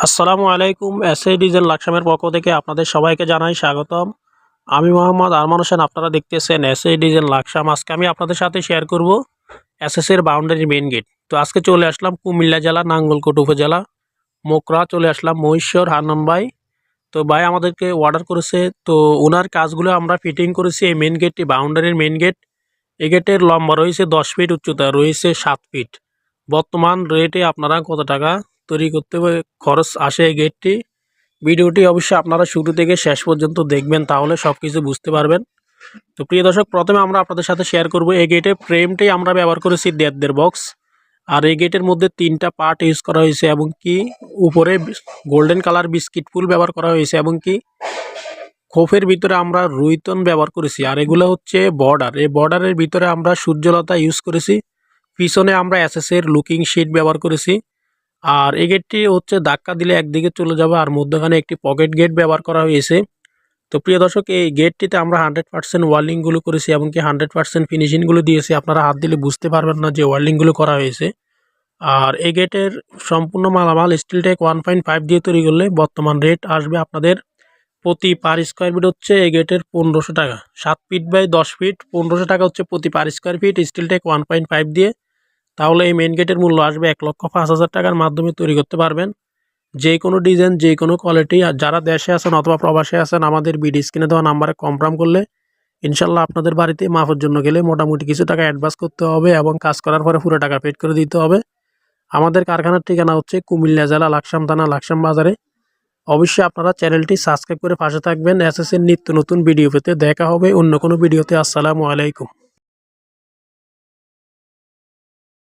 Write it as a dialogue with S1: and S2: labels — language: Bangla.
S1: আসসালামু আলাইকুম এসএ ডিজেল লাকসামের পক্ষ থেকে আপনাদের সবাইকে জানাই স্বাগতম। আমি মোহাম্মদ আরমান হোসেন, আপনারা দেখতেছেন এসএ ডিজেল লাকসাম। আজকে আমি আপনাদের সাথে শেয়ার করব এসএস এর বাউন্ডারি মেন গেট তো আজকে চলে আসলাম কুমিল্লা জেলা, নাঙ্গলকোট উপজেলা। মোকরা, চলে আসলাম মহিশ্বর হান্নান ভাই তো ভাই আমাদেরকে অর্ডার করেছে। তো ওনার কাজগুলো আমরা ফিটিং করেছি এই মেন গেটটি বাউন্ডারির মেন গেট এই গেটের লম্বা রয়েছে দশ ফিট উচ্চতা রয়েছে সাত ফিট বর্তমান রেটে আপনারা কত টাকা তৈরি করতে খরচ আসে এই গেটটি ভিডিওটি অবশ্যই আপনারা শুরু থেকে শেষ পর্যন্ত দেখবেন, তাহলে সব কিছু বুঝতে পারবেন। তো প্রিয় দর্শক, প্রথমে আমরা আপনাদের সাথে শেয়ার করব এই গেটের ফ্রেমটি আমরা ব্যবহার করেছি দেড় দেড় বক্স আর এই গেটের মধ্যে তিনটা পার্ট ইউজ করা হয়েছে এবং কি উপরে গোল্ডেন কালার বিস্কিট ফুল ব্যবহার করা হয়েছে এবং কি খোপের ভিতরে আমরা রুইতন ব্যবহার করেছি। আর এগুলো হচ্ছে বর্ডার এই বর্ডারের ভিতরে আমরা সূর্যলতা ইউজ করেছি। পিছনে আমরা এসএস এর লুকিং শিট ব্যবহার করেছি। আর এই গেটটি হচ্ছে ধাক্কা দিলে একদিকে চলে যাবে আর মধ্যখানে একটি পকেট গেট ব্যবহার করা হয়েছে। তো প্রিয় দর্শক, এই গেটটিতে আমরা হান্ড্রেড পার্সেন্ট ওয়ার্লিংগুলো করেছি এমনকি হান্ড্রেড পার্সেন্ট ফিনিশিংগুলো দিয়েছি। আপনারা হাত দিলে বুঝতে পারবেন না যে ওয়ার্লিংগুলো করা হয়েছে। আর এই গেটের সম্পূর্ণ মালামাল steel tech one point five দিয়ে তৈরি করলে বর্তমান রেট আসবে আপনাদের প্রতি পার স্কোয়ার ফিট হচ্ছে এই গেটের পনেরোশো টাকা। সাত ফিট বাই দশ ফিট পনেরোশো টাকা হচ্ছে প্রতি per square feet steel take one point five দিয়ে। তাহলে এই মেন গেটের মূল্য আসবে এক লক্ষ পাঁচ হাজার টাকার মাধ্যমে তৈরি করতে পারবেন। যে কোনো ডিজাইন যে কোনো কোয়ালিটি আর যারা দেশে আছেন অথবা প্রবাসে আছেন, আমাদের বিডি স্ক্রিনে দেওয়া নাম্বারে কনফার্ম করলে ইনশাল্লাহ আপনাদের বাড়িতে মাফের জন্য গেলে মোটামুটি কিছু টাকা অ্যাডভান্স করতে হবে এবং কাজ করার পরে পুরো টাকা পেড করে দিতে হবে। আমাদের কারখানার ঠিকানা হচ্ছে কুমিল্লা জেলা, লাকসাম থানা, লাকসাম বাজারে। অবশ্যই আপনারা চ্যানেলটি সাবস্ক্রাইব করে পাশে থাকবেন। এসএসের নিত্য নতুন ভিডিও পেতে দেখা হবে অন্য কোনো ভিডিওতে আসসালামু আলাইকুম।